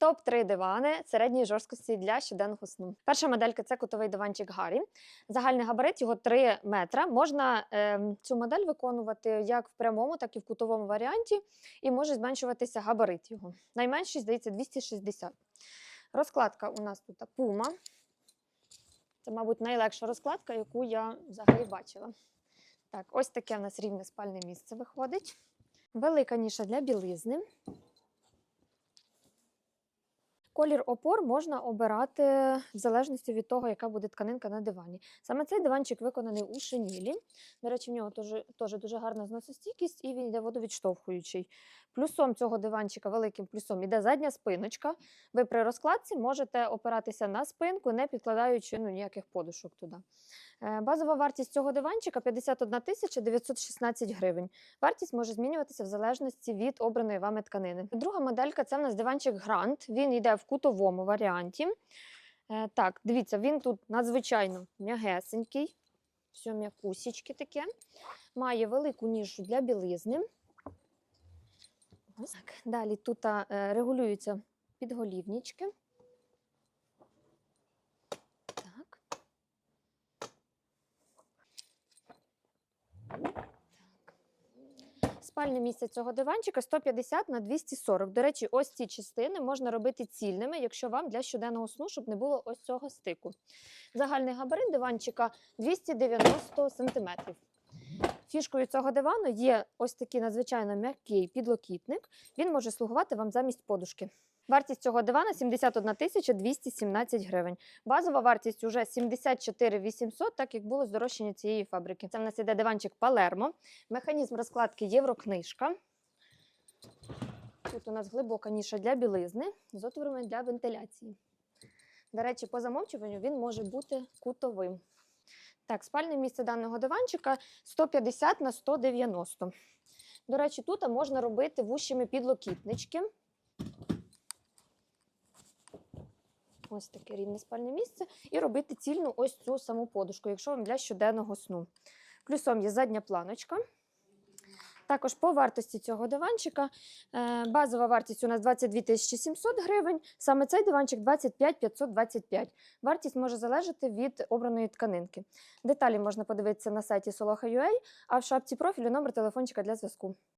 Топ-3 дивани середньої жорсткості для щоденного сну. Перша моделька це кутовий диванчик Гаррі. Загальний габарит його 3 метра. Можна ем, цю модель виконувати як в прямому, так і в кутовому варіанті, і може зменшуватися габарит його. Найменший, здається, 260. Розкладка у нас тут пума. Це, мабуть, найлегша розкладка, яку я взагалі бачила. Так, ось таке в нас рівне спальне місце виходить. Велика ніша для білизни. Колір опор можна обирати в залежності від того, яка буде тканинка на дивані. Саме цей диванчик виконаний у шинілі. До речі, в нього теж, дуже гарна зносостійкість і він йде водовідштовхуючий. Плюсом цього диванчика, великим плюсом, іде задня спиночка. Ви при розкладці можете опиратися на спинку, не підкладаючи ну, ніяких подушок туди. Е, Базова вартість цього диванчика 51 916 гривень. Вартість може змінюватися в залежності від обраної вами тканини. Друга моделька це в нас диванчик Грант. Він йде в кутовому варіанті. Е, Так, дивіться, він тут надзвичайно м'ягесенький, все м'якусічки таке. Має велику нішу для білизни. Так. Далі тут е, регулюються підголівнички. Так. Спальне місце цього диванчика 150 на 240. До речі, ось ці частини можна робити цільними, якщо вам для щоденного сну, щоб не було ось цього стику. Загальний габарит диванчика 290 см. Фішкою цього дивану є ось такий надзвичайно м'який підлокітник. Він може слугувати вам замість подушки. Вартість цього дивана 71 тисяча 217 гривень. Базова вартість уже 74 800, так як було здорожчання цієї фабрики. Це в нас іде диванчик Палермо. Механізм розкладки Єврокнижка. Тут у нас глибока ніша для білизни з отворами для вентиляції. До речі, по замовчуванню він може бути кутовим. Так, спальне місце даного диванчика 150 на 190. До речі, тут можна робити вущими підлокітнички. Ось таке рівне спальне місце. І робити цільну ось цю саму подушку, якщо вам для щоденного сну. Плюсом є задня планочка. Також по вартості цього диванчика е, базова вартість у нас 22 700 гривень. Саме цей диванчик 25 525. Вартість може залежати від обраної тканинки. Деталі можна подивитися на сайті Soloha.ua, а в шапці профілю номер телефончика для зв'язку.